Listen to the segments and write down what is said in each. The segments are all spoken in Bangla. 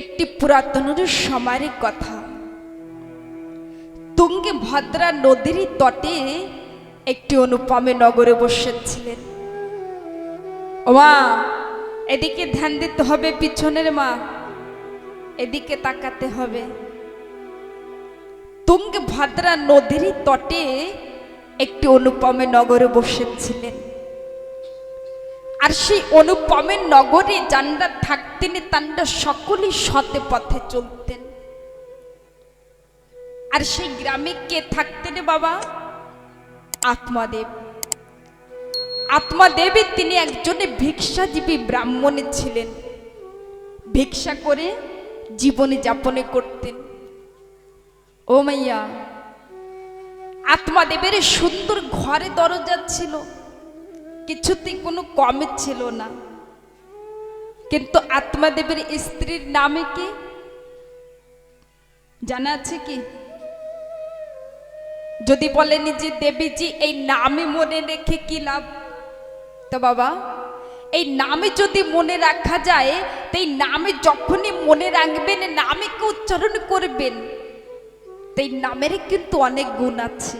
একটি পুরাতন সময়ের কথা। তুঙ্গে ভদ্রা নদীর তটে একটি অনুপমে নগরে বসেছিলেন। মা এদিকে ধ্যান দিতে হবে পিছনের মা, এদিকে তাকাতে হবে। তুঙ্গে ভদ্রা নদীর তটে একটি অনুপমে নগরে বসেছিলেন। আর সেই অনুপমের নগরে যান্ডা থাকতেন তান্ডা সকলেই সতে পথে চলতেন। আর সেই গ্রামে কে থাকতেন বাবা? আত্মাদেব। আত্মাদেবী তিনি একজনে ভিক্ষাজীবী ব্রাহ্মণে ছিলেন। ভিক্ষা করে জীবনে যাপনে করতেন। ও মাইয়া, আত্মাদেবের সুন্দর ঘরে দরজা ছিল। কিছুতেই কোনো কমে ছিল না। কিন্তু আত্মাদেবের স্ত্রীর নামে কি? জানা আছে কি? যদি বলেন যে দেবীজি, এই নামে মনে রেখে কি লাভ? তো বাবা, এই নামে যদি মনে রাখা যায়, তো এই নামে যখনই মনে রাখবেন, নামে কে উচ্চারণ করবেন? তো এই নামের কিন্তু অনেক গুণ আছে।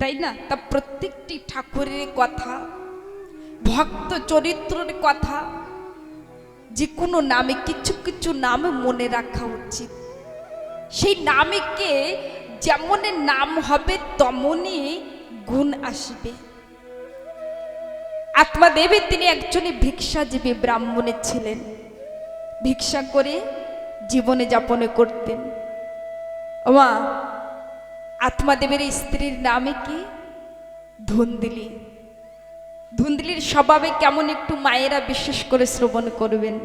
তাই না? তা প্রত্যেকটি ঠাকুরের কথা, ভক্ত চরিত্রের কথা, যে কোনো নামে কিছু কিছু নাম মনে রাখা উচিত। সেই নামেকে যেমন নাম হবে তেমনই গুণ আসবে। আত্মাদেবী তিনি একজনই ভিক্ষাজীবী ব্রাহ্মণের ছিলেন। ভিক্ষা করে জীবনে যাপনে করতেন। ওমা আত্মাদেবের স্ত্রীর নামে কি? ধুন্দলি। ধুন্দলির স্বভাবে কেমন একটু মায়েরা বিশেষ করে শ্রবণ করবেন।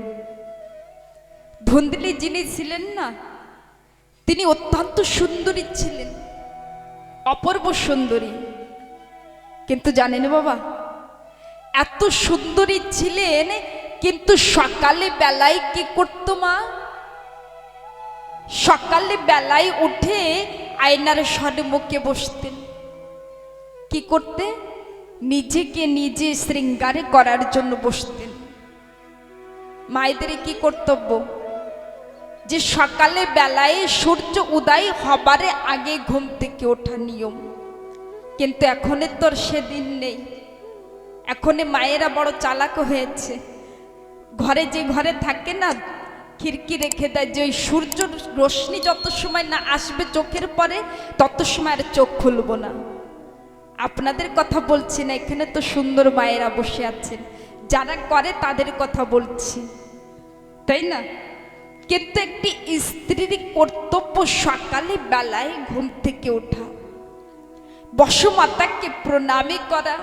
ধুন্দলি যিনি ছিলেন না, তিনি অত্যন্ত সুন্দরী ছিলেন, অপূর্ব সুন্দরী। কিন্তু জানেন বাবা, এত সুন্দরী ছিলেন, কিন্তু সকালে বেলায় কি করতো মা? সকালে বেলায় উঠে আয়নার সম্মুখে বসতেন। কি করতে নিজেকে নিজে শৃঙ্গারে করার জন্য বসতেন। মায়েদের কি কর্তব্য? যে সকালে বেলায় সূর্য উদয় হবার আগে ঘুম থেকে ওঠা নিয়ম। কিন্তু এখনের তোর সেদিন নেই। এখনে মায়েরা বড় চালাক হয়েছে। ঘরে যে ঘরে থাকে না খিড়কি রেখে দেয় যে ওই সূর্য রশ্মি যত সময় না আসবে চোখের পরে, তত সময় আর চোখ খুলব না। আপনাদের কথা বলছি না, এখানে তো সুন্দর মায়েরা বসে আছেন। যারা করে তাদের কথা বলছি। তাই না? কিন্তু একটি স্ত্রীর কর্তব্য সকালে বেলায় ঘুম থেকে ওঠা। বসুমাতাকে প্রণামী করা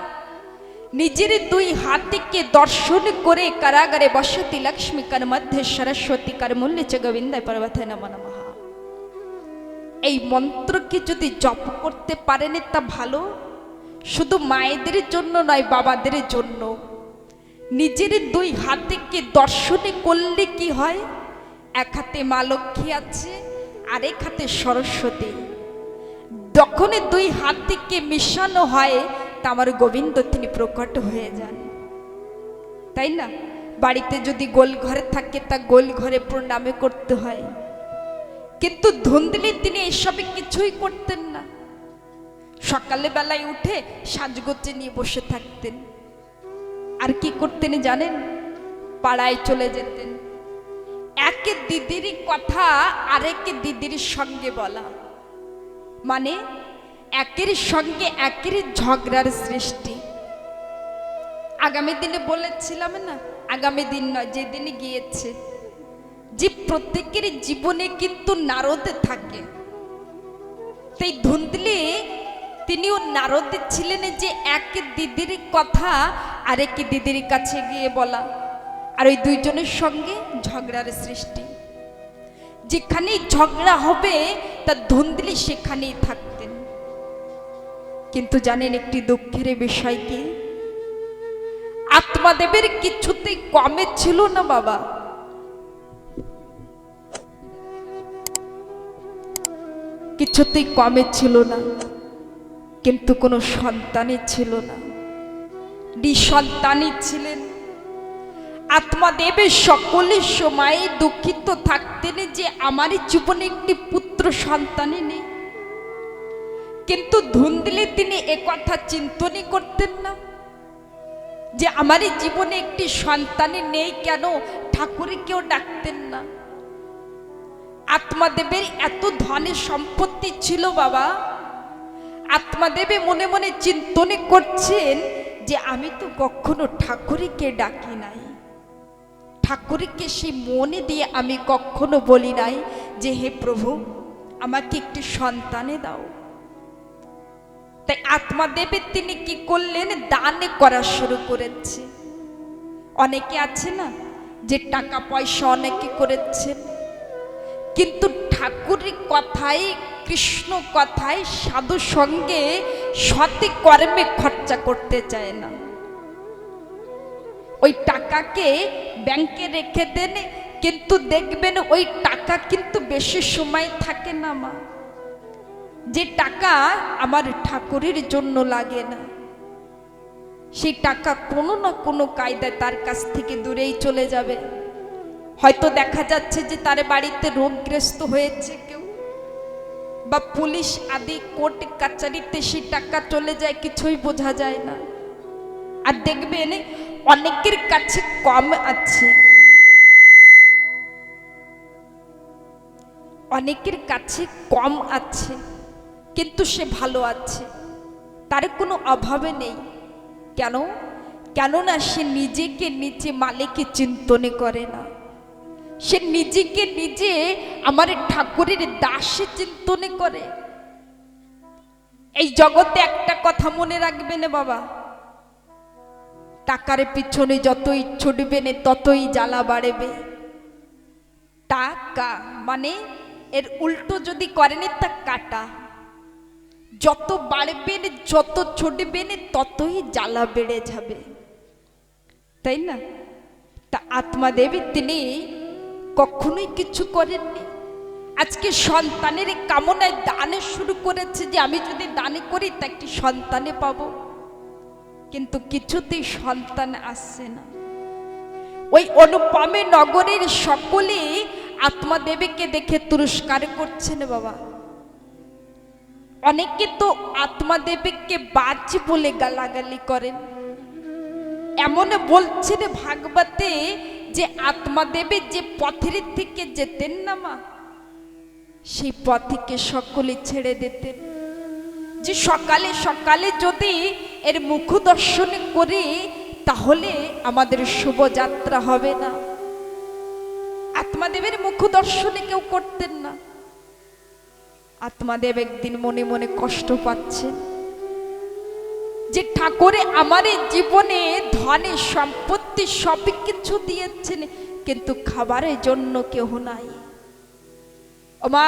নিজের দুই হাতিকে দর্শন করে কারাগারে বসতি লক্ষ্মীকার মধ্যে সরস্বতী কার মূল্য চ গোবিন্দায় পর্বতায় নম। এই মন্ত্রকে যদি জপ করতে পারেন তা ভালো। শুধু মায়েদের জন্য নয়, বাবাদের জন্য। নিজের দুই হাতিকে দর্শনে করলে কি হয়? এক হাতে মা লক্ষ্মী আছে, আরেক হাতে সরস্বতী। যখনই দুই হাতিকে মিশানো হয় তা আমার গোবিন্দ তিনি প্রকট হয়ে যান। তাই না? বাড়িতে যদি গোল ঘরে থাকে, তা গোল ঘরে প্রণামে করতে হয়। কিন্তু ধুন্দলি তিনি এসবে কিছুই করতেন না। সকালে বেলায় উঠে সাজগোজে নিয়ে বসে থাকতেন। আর কি করতেন জানেন? পাড়ায় চলে যেতেন। একে দিদির কথা আরেকে দিদির সঙ্গে বলা। মানে একের সঙ্গে একের ঝগড়ার সৃষ্টি। আগামী দিনে বলেছিলাম না, আগামী দিন নয়, যেদিন গিয়েছে। যে প্রত্যেকের জীবনে কিন্তু নারদে থাকে। সেই ধুন্দলি, তিনিও নারদে ছিলেন যে এক দিদির কথা আরেক দিদির কাছে গিয়ে বলা। আর ওই দুইজনের সঙ্গে ঝগড়ার সৃষ্টি। যেখানেই ঝগড়া হবে তা ধুন্দলি সেখানেই থাকতেন কিন্তু জানেন একটি দুঃখের বিষয় কি? আত্মাদেবের কিছুতেই কমে ছিল না বাবা। কিছুতেই কমে ছিল না, কিন্তু কোনো সন্তানই ছিল না। নিঃসন্তানই ছিলেন। আত্মাদেবের সকলের সময় দুঃখিত থাকতেন যে আমার জীবনে একটি পুত্র সন্তানই নেই। কিন্তু ধুন্দলে তিনি একথা চিন্তনই করতেন না। যে আমার জীবনে একটি সন্তানই নেই কেন ঠাকুরে কেউ ডাকতেন না। আত্মাদেবের এত ধনের সম্পত্তি ছিল বাবা। আত্মাদেবে মনে মনে চিন্তনে করছেন যে আমি তো কখনো ঠাকুরকে ডাকি নাই। ঠাকুরকে সেই মনে দিয়ে আমি কখনো বলি নাই যে, হে প্রভু, আমাকে একটি সন্তানে দাও। তাই আত্মাদেবে তিনি কি করলেন? দানে করা শুরু করেছে। অনেকে আছে না, যে টাকা পয়সা অনেকে করেছেন কিন্তু ঠাকুরের কথায় কৃষ্ণ কথায় সাধু সঙ্গে সতে কর্মে খরচা করতে চায় না। ওই টাকাকে ব্যাংকে রেখে দেন, কিন্তু দেখবেন ওই টাকা কিন্তু বেশি সময় থাকে না মা। যে টাকা আমার ঠাকুরের জন্য লাগে না সেই টাকা কোনো না কোনো কায়দায় তার কাছ থেকে দূরেই চলে যাবে। হয়তো দেখা যাচ্ছে যে তার বাড়িতে রোগগ্রস্ত হয়েছে কেউ, বা পুলিশ, আদি, কোর্ট, কাচারিতে সেই টাকা চলে যায়, কিছুই বোঝা যায় না। আর দেখবেন অনেকের কাছে কম আছে। অনেকের কাছে কম আছে। কিন্তু সে ভালো আছে। তার কোনো অভাবে নেই। কেন? কেননা সে নিজেকে নিজে মালিকে চিন্তনে করে না। সে নিজেকে নিজে আমার ঠাকুরের দাসে চিন্তনে করে। এই জগতে একটা কথা মনে রাখবে না বাবা। টাকার পিছনে যতই ছুটবে না, ততই জ্বালা বাড়বে। টাকা মানে এর উল্টো যদি করেনি তা কাটা। যত বাড়বেন যত ছুটবেন ততই জ্বালা বেড়ে যাবে। তাই না? তা আত্মা দেবী তিনি কখনোই কিছু করেননি। আজকে সন্তানের কামনায় দানে শুরু করেছে যে আমি যদি দানে করি, তা একটি সন্তানে পাব। কিন্তু কিছুতেই সন্তান আসছে না। ওই অনুপমে নগরের সকলে আত্মাদেবীকে দেখে তুরস্কার করছেন বাবা। অনেকে তো আত্মাদেবীকে বাজ বলে গালাগালি করেন। এমন বলছেন ভাগবতে যে আত্মাদেবী যে পথের থেকে যেতেন না মা, সেই পথকে সকলে ছেড়ে দিতেন। যে সকালে সকালে যদি এর মুখ দর্শন করি, তাহলে আমাদের শুভযাত্রা হবে না। আত্মাদেবের মুখ দর্শনে কেউ করতেন না। আত্মাদেব একদিন মনে মনে কষ্ট পাচ্ছেন যে ঠাকুরে আমার জীবনে ধনে, সম্পত্তি সব কিছু দিয়েছেন, কিন্তু খাবারের জন্য কেউ নাই। মা,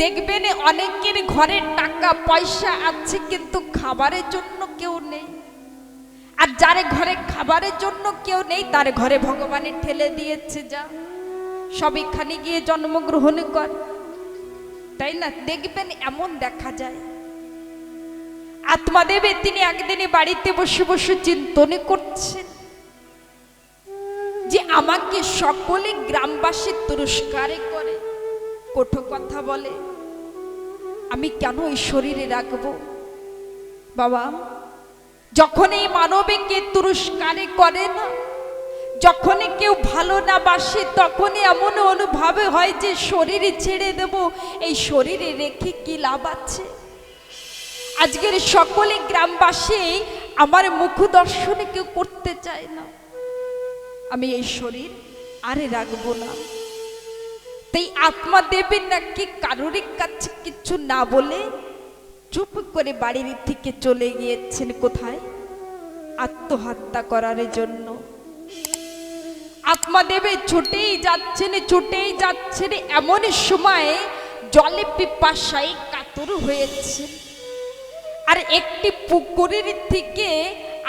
দেখবেন অনেকের ঘরে টাকা, পয়সা আছে, কিন্তু খাবারের জন্য কেউ নেই। আর যারে ঘরে খাবারের জন্য কেউ নেই, তার ঘরে ভগবানের ঠেলে দিয়েছে যা। সব এখানে গিয়ে জন্মগ্রহণ কর। তাই না? দেখবেন এমন দেখা যায়। আত্মাদেবে তিনি একদিনে বাড়িতে বসে বসে চিন্তনে করছেন যে আমাকে সকলে গ্রামবাসী তুরস্কারে করে। কঠো কথা বলে, আমি কেন এই শরীরে রাখব? বাবা, যখন এই মানবীকে তুরস্কারে করে না যখন কেউ ভালো না বাসে, তখনই এমন অনুভবে হয় যে শরীরে ছেড়ে দেব। এই শরীরে রেখে কি লাভ আছে? আজকের সকলে গ্রামবাসী, আমার মুখ দর্শনে কেউ করতে চায় না। আমি এই শরীর আরে রাখব না। তাই আত্মা দেবেন নাকি কারোর কাছে কিছু না বলে চুপ করে বাড়ির থেকে চলে গিয়েছেন কোথায়? আত্মহত্যা করার জন্য। আত্মা দেবে, ছুটেই যাচ্ছেন ছুটেই যাচ্ছেন এমন সময় জলে পিপাসায় কাতর হয়েছে। আর একটি পুকুরের থেকে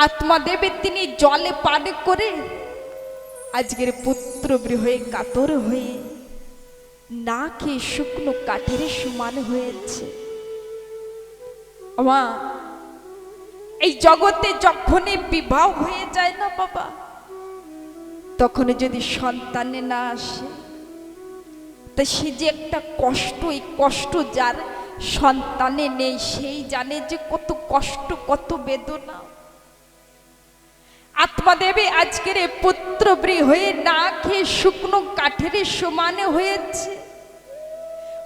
আত্মা দেবে, তিনি জলে পান করে আজকের পুত্র হয়ে কাতর হয়ে না খেয়ে শুকনো কাঠের সমান হয়েছে। মা এই জগতে যখনই বিবাহ হয়ে যায় না বাবা তখন যদি সন্তানে না আসে, তা সে যে একটা কষ্ট, এই কষ্ট যার সন্তানে নেই, সেই জানে যে কত কষ্ট, কত বেদনা। আত্মাদেবী আজকের এ পুত্রব্রী হয়ে না খেয়ে শুকনো কাঠের সমানে হয়েছে।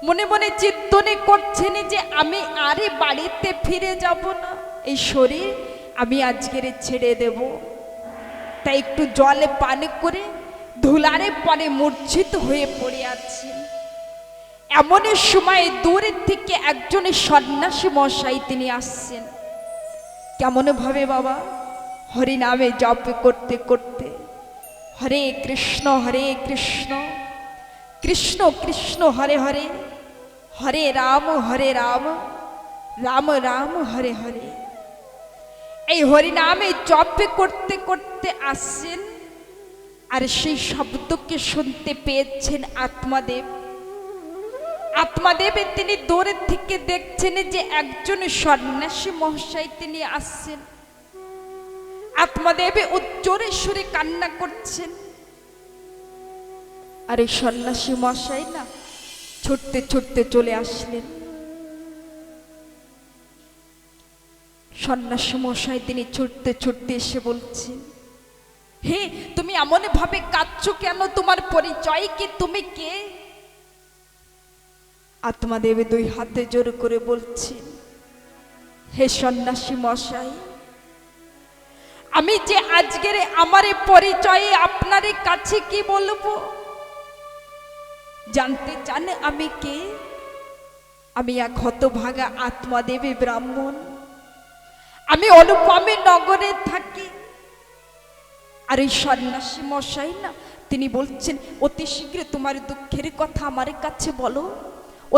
মনে মনে চিন্তনে করছেন যে আমি আরে বাড়িতে ফিরে যাব না। এই শরীর আমি আজকের ছেড়ে দেব। তাই একটু জলে পানি করে ধুলারে পরে মূর্ছিত হয়ে পড়ে আছেন এমন সময় দূরের থেকে একজন সন্ন্যাসী মশাই তিনি আসছেন। কেমন ভাবে বাবা? হরি নামে জপ করতে করতে। হরে কৃষ্ণ হরে কৃষ্ণ। কৃষ্ণ কৃষ্ণ, হরে হরে। হরে রাম হরে রাম। রাম রাম, হরে হরে। এই হরিনামে জপ করতে করতে আসছেন আর সেই শব্দকে শুনতে পেয়েছেন আত্মাদেব। আত্মাদেব তিনি দূরের থেকে দেখছেন যে একজন সন্ন্যাসী মহাশয় তিনি আসছেন। আত্মাদেবে উচ্চরে সুরে কান্না করছেন। আর এই সন্ন্যাসী মশাই না, ছুটতে ছুটতে চলে আসলেন। সন্ন্যাসী মশাই তিনি ছুটতে ছুটতে এসে বলছেন হে, তুমি এমন ভাবে কাঁদছো কেন? তোমার পরিচয় কি? তুমি কে? আত্মাদেবী দুই হাতে জোর করে বলছেন হে সন্ন্যাসী মশাই আমি যে আজকের আমার পরিচয়ে আপনার কাছে কি বলব? জানতে চান আমি কে? আমি এক হতভাগা আত্মাদেবী ব্রাহ্মণ। আমি অনুপমে নগরে থাকি। আর এই সন্ন্যাসী মশাই না, তিনি বলছেন, অতি শীঘ্র তোমার দুঃখের কথা আমার কাছে বলো।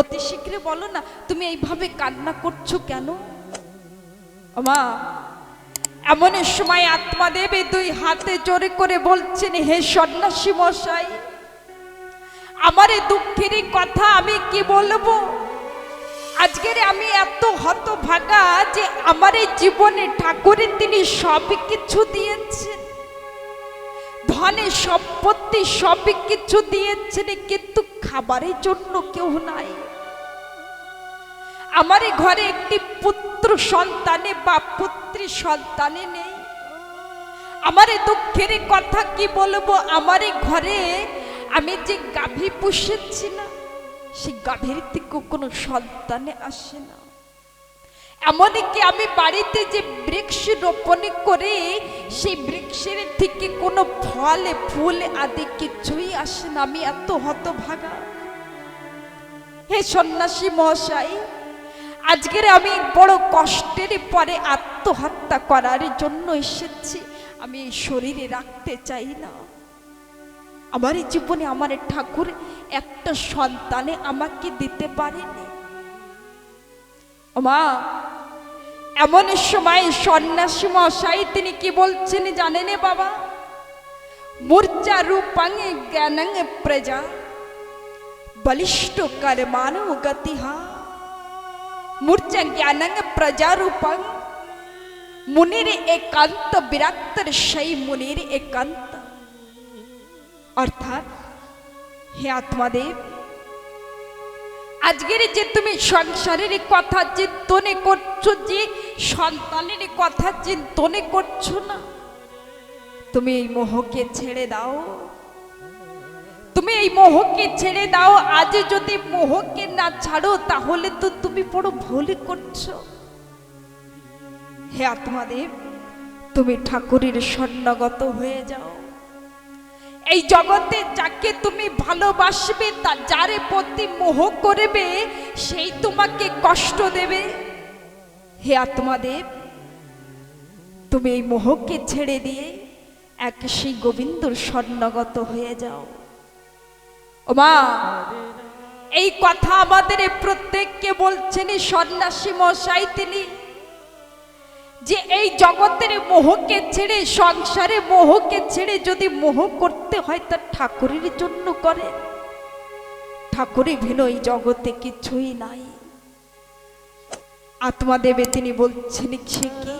অতি শীঘ্র বলো না, তুমি এইভাবে কান্না করছ কেন? মা এমন সময় আত্মাদেবী দুই হাতে জোরে করে বলছেন, হে সন্ন্যাসী মশাই, আমার দুঃখের কথা আমি কি বলব? আজকের আমি এত হতভাগা যে আমার এই জীবনে ঠাকুরের তিনি সব কিছু দিয়েছেন। ধনে সম্পত্তি সব কিছু দিয়েছেন, কিন্তু খাবারের জন্য কেউ নাই। আমার ঘরে একটি পুত্র সন্তানে বা পুত্রী সন্তানে নেই। আমার দুঃখের কথা কি বলব? আমার ঘরে আমি যে গাভী পুষেছি না সেই গাভীর থেকে কোনো সন্তানে আসে না। এমনকি আমি বাড়িতে যে বৃক্ষ রোপণ করে, সেই বৃক্ষের থেকে কোনো ফলে, ফুল আদি কিছুই আসে না। আমি এত হতভাগা। হে সন্ন্যাসী মহাশয়, আজকের আমি বড় কষ্টের পরে আত্মহত্যা করার জন্য এসেছি। আমি শরীরে রাখতে চাই না। আমার জীবনে আমার ঠাকুর একটা সন্তানে আমাকে দিতে পারেনি। মা এমন সময় সন্ন্যাসী মশাই, তিনি কি বলছেন জানেন বাবা? মূর্চা রূপাঙ্গে জ্ঞানাঙ্গে প্রজা, বলিষ্ঠ কর্মানো গতিহা। মূর্চা জ্ঞানাঙ্গ প্রজা রূপাঙ্গ, মুনির একান্ত বিরাক্তর সেই মুনির একান্ত অর্থাৎ হে আত্মাদেব, আজকের যে তুমি সংসারের কথা চিন্তনে করছ যে সন্তানের কথা চিন্তনে করছ না, তুমি এই মোহকে ছেড়ে দাও। তুমি এই মোহকে ছেড়ে দাও, আজ যদি মোহকে না ছাড়ো, তাহলে তো তুমি বড় ভুল করছ। হে আত্মাদেব, তুমি ঠাকুরের স্বর্ণগত হয়ে যাও। এই জগতে যাকে তুমি ভালোবাসবে তা যারে প্রতি মোহ করবে, সেই তোমাকে কষ্ট দেবে। হে আত্মাদেব, তুমি এই মোহকে ছেড়ে দিয়ে এক সেই গোবিন্দর স্বর্ণগত হয়ে যাও। ও মা এই কথা আমাদের প্রত্যেককে বলছেন সন্ন্যাসী মশাই, তিনি যে এই জগতের মোহকে ছেড়ে, সংসারে মোহকে ছেড়ে যদি মোহ করতে হয়, তা ঠাকুরের জন্য করে। ঠাকুরই ভিন্ন এই জগতে কিছুই নাই। আত্মা দেবে তিনি বলছেন, সে কি?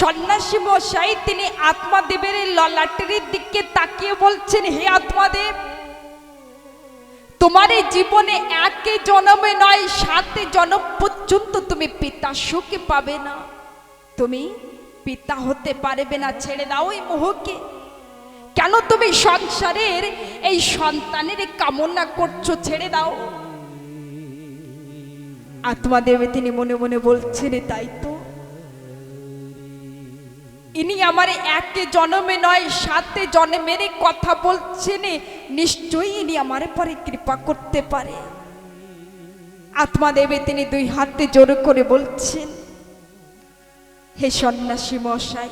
সন্ন্যাসী মশাই, তিনি আত্মাদেবের ললাটের দিকে তাকিয়ে বলছেন, হে আত্মাদেব! তোমার এই জীবনে একে জন্মে নয় সাতে জন্ম পর্যন্ত তুমি পিতা সুখে পাবে না। তুমি পিতা হতে পারবে না, ছেড়ে দাও এই মোহকে। কেন তুমি সংসারের এই সন্তানের কামনা করছ, ছেড়ে দাও। আত্মাদেবে তিনি মনে মনে বলছেন, তাই তো। ইনি আমার একে জন্মে নয় সাতে জন্মের কথা বলছেন নিশ্চয়ই ইনি আমার পরে কৃপা করতে পারে। আত্মাদেবে তিনি দুই হাতে জোর করে বলছেন, হে সন্ন্যাসী মশাই,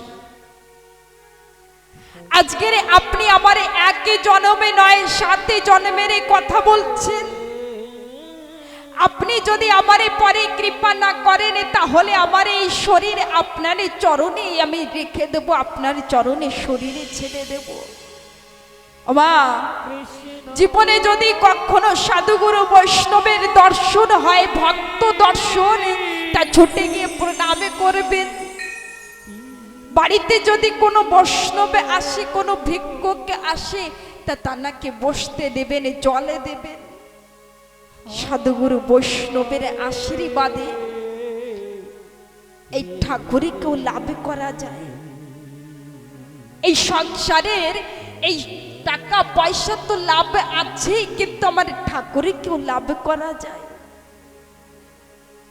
আজকের আপনি আমার একে জন্মে নয় সাতে জন্মের কথা বলছেন। আপনি যদি আমার পরে কৃপা না করেন, তাহলে আমার এই শরীর আপনার চরণে আমি রেখে দেব, আপনার চরণে শরীরে ছেড়ে দেব। মা জীবনে যদি কখনো সাধুগুরু বৈষ্ণবের দর্শন হয়, ভক্ত দর্শন, তা ছুটে গিয়ে প্রণামে করবেন। বাড়িতে যদি কোনো বৈষ্ণবে আসে, কোনো ভিক্ষুককে আসে, তা তানাকে বসতে দেবেন, জলে দেবেন। সাধুগুরু বৈষ্ণবের আশীর্বাদে এই ঠাকুরকেও লাভ করা যায়। এই সংসারের এই টাকা পয়সা তো লাভ আছে কিন্তু আমার ঠাকুরে কেউ লাভ করা যায়।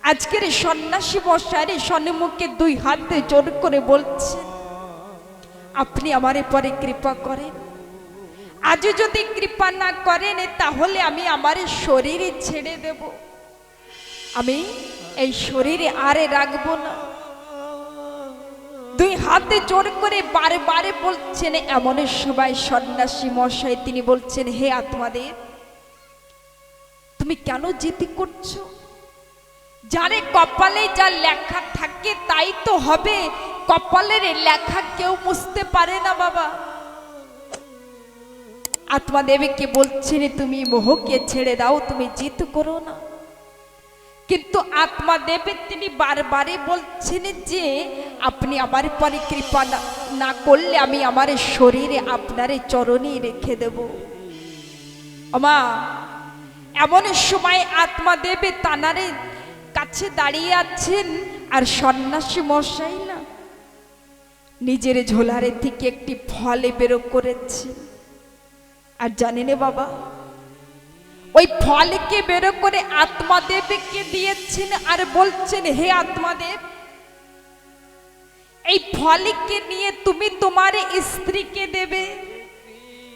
আজকের সন্ন্যাসী মশাই সন্মুখে দুই হাতে জোর করে বলছেন আপনি আমারে পরে কৃপা করেন। আজও যদি কৃপা না করেন, তাহলে আমি আমার শরীরে ছেড়ে দেব। আমি এই শরীরে আরে রাখব না। দুই হাতে জোর করে বারে বারে বলছেন, এমন সবাই সন্ন্যাসী মশাই, তিনি বলছেন, হে আত্মাদের, তুমি কেন জিতি করছ? যারে কপালে যা লেখা থাকে তাই তো হবে, কপালের লেখা কেউ মুছতে পারে না বাবা। আত্মা দেবীকে বলছেন, তুমি মোহকে ছেড়ে দাও, তুমি জিত করো না। কিন্তু আত্মা দেবে তিনি বারবারে বলছেন যে, আপনি আমার পরে কৃপা না- না করলে আমি আমার শরীরে আপনার চরণে রেখে দেব। আমা এমন সময় আত্মা দেবে তানারে কাছে দাঁড়িয়ে আছেন আর সন্ন্যাসী মশাই না। নিজের ঝোলারে থেকে একটি ফলে বেরো করেছেন আর জানেন বাবা ওই ফলকে বেরো করে আত্মাদেবকে দিয়েছেন আর বলছেন, হে আত্মাদেব, এই ফলকে নিয়ে তুমি তোমার স্ত্রীকে দেবে।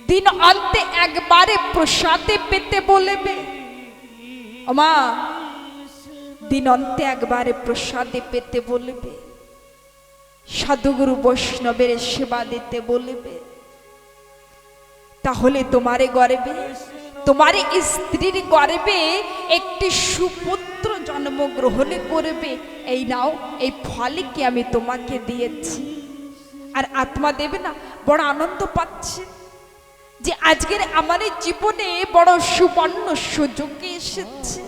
দিন অন্তে একবারে প্রসাদে পেতে বলবে। মা, দিন অন্তে একবারে প্রসাদে পেতে বলবে। সাধুগুরু বৈষ্ণবের সেবা দিতে বলবে। তাহলে তোমারে গর্বে তোমার স্ত্রীর গর্বে একটি সুপুত্র জন্মগ্রহণ করবে। এই নাও, এই ফলকে আমি তোমাকে দিয়েছি। আর আত্মা দেবে না, বড় আনন্দ পাচ্ছে যে আজকের আমার জীবনে বড় সুবর্ণ সুযোগে এসেছে।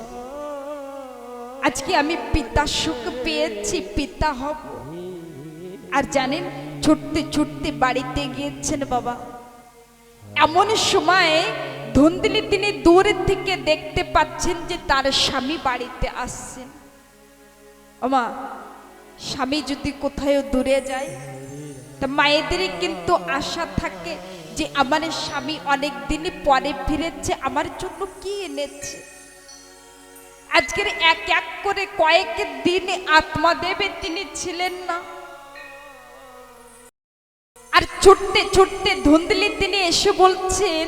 আজকে আমি পিতা সুখ পেয়েছি, পিতা হব। আর জানেন, ছুটতে ছুটতে বাড়িতে গিয়েছেন বাবা। এমন সময় ধুন্দলি তিনি দূরের থেকে দেখতে পাচ্ছেন যে তার স্বামী বাড়িতে আসছেন। আমা স্বামী যদি কোথাও দূরে যায়, তা মায়েদেরই কিন্তু আশা থাকে যে আমার স্বামী অনেক দিন পরে ফিরেছে, আমার জন্য কি এনেছে। আজকের এক এক করে কয়েক দিন আত্মা দেবে তিনি ছিলেন না। আর ছুটতে ছুটতে ধুন্দলি তিনি এসে বলছেন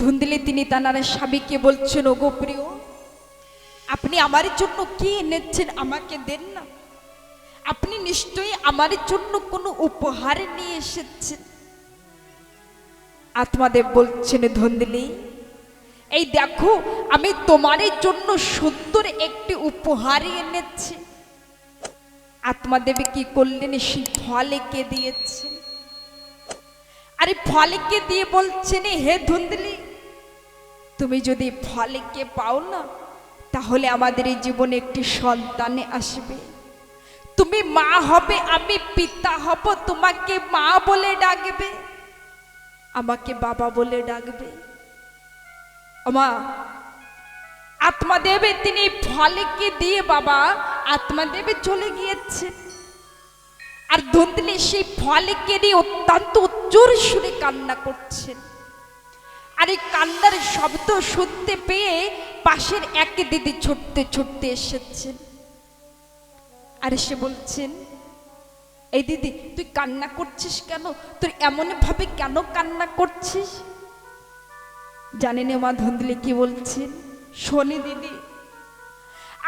ধুন্দলি তিনি তানার স্বামীকে বলছেন, ওগো প্রিয়, আপনি আমার জন্য কি এনেছেন আমাকে দেন না? আপনি নিশ্চয়ই আমার জন্য কোনো উপহার নিয়ে এসেছেন। আত্মাদেব বলছেন, ধুন্দলি, এই দেখো, আমি তোমার জন্য সুন্দর একটি উপহার এনেছি। আত্মাদেবী কি করলেন? সেই ফলেকে দিয়েছেন আরে ফলেকে দিয়ে বলছেন, হে ধুন্দলি তুমি যদি ফলেকে পাও না, তাহলে আমাদের এই জীবনে একটি সন্তানে আসবে। তুমি মা হবে, আমি পিতা হব, তোমাকে মা বলে ডাকবে। আমাকে বাবা বলে ডাকবে। আমা আত্মাদেবে তিনি ফলকে দিয়ে বাবা আত্মাদেবে চলে গিয়েছেন আর ধুন্দলি সেই ফলকে দিয়ে অত্যন্ত জোর সুরে কান্না করছেন। আর এই কান্নার শব্দ শুনতে পেয়ে পাশের এক দিদি ছুটতে ছুটতে এসেছেন আর সে বলছেন, এই দিদি, তুই কান্না করছিস কেন? তুই এমন ভাবে কেন কান্না করছিস? জানেন মা ধুন্দলি কি বলছেন। শোনে দিদি,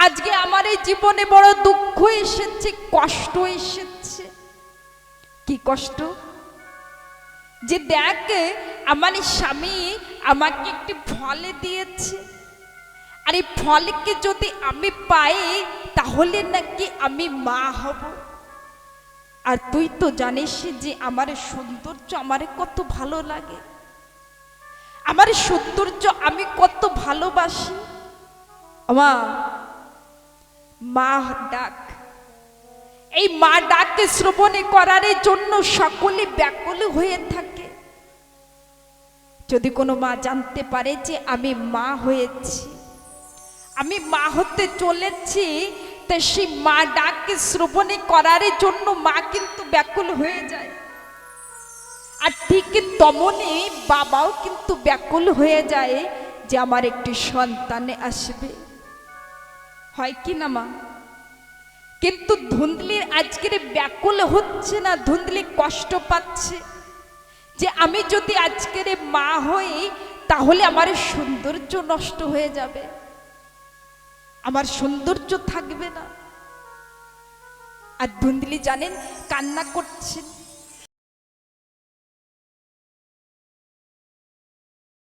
আজকে আমার এই জীবনে বড় দুঃখ এসেছে, কষ্ট এসেছে। কি কষ্ট? যে দেখ, আমার স্বামী আমাকে একটি ফলে দিয়েছে। আর এই ফলকে যদি আমি পাই, তাহলে নাকি আমি মা হব। আর তুই তো জানিস যে আমার সৌন্দর্য আমার কত ভালো লাগে। আমার সৌন্দর্য আমি কত ভালোবাসি। আমা মা ডাক। এই মা ডাককে শ্রবণে করার জন্য সকলে ব্যাকুল হয়ে থাকে। যদি কোনো মা জানতে পারে যে আমি মা হয়েছি, আমি মা হতে চলেছি তা সেই মা ডাককে শ্রবণে করার জন্য মা কিন্তু ব্যাকুল হয়ে যায়। আর ঠিক তমনে বাবাও কিন্তু ব্যাকুল হয়ে যায় যে আমার একটি সন্তানে আসবে। হয় কি না মা? কিন্তু ধুন্দলির আজকের ব্যাকুল হচ্ছে না, ধুন্দলি কষ্ট পাচ্ছে। যে আমি যদি আজকের মা হই, তাহলে আমার সৌন্দর্য নষ্ট হয়ে যাবে। আমার সৌন্দর্য থাকবে না। আর ধুন্দলি জানেন, কান্না করছেন।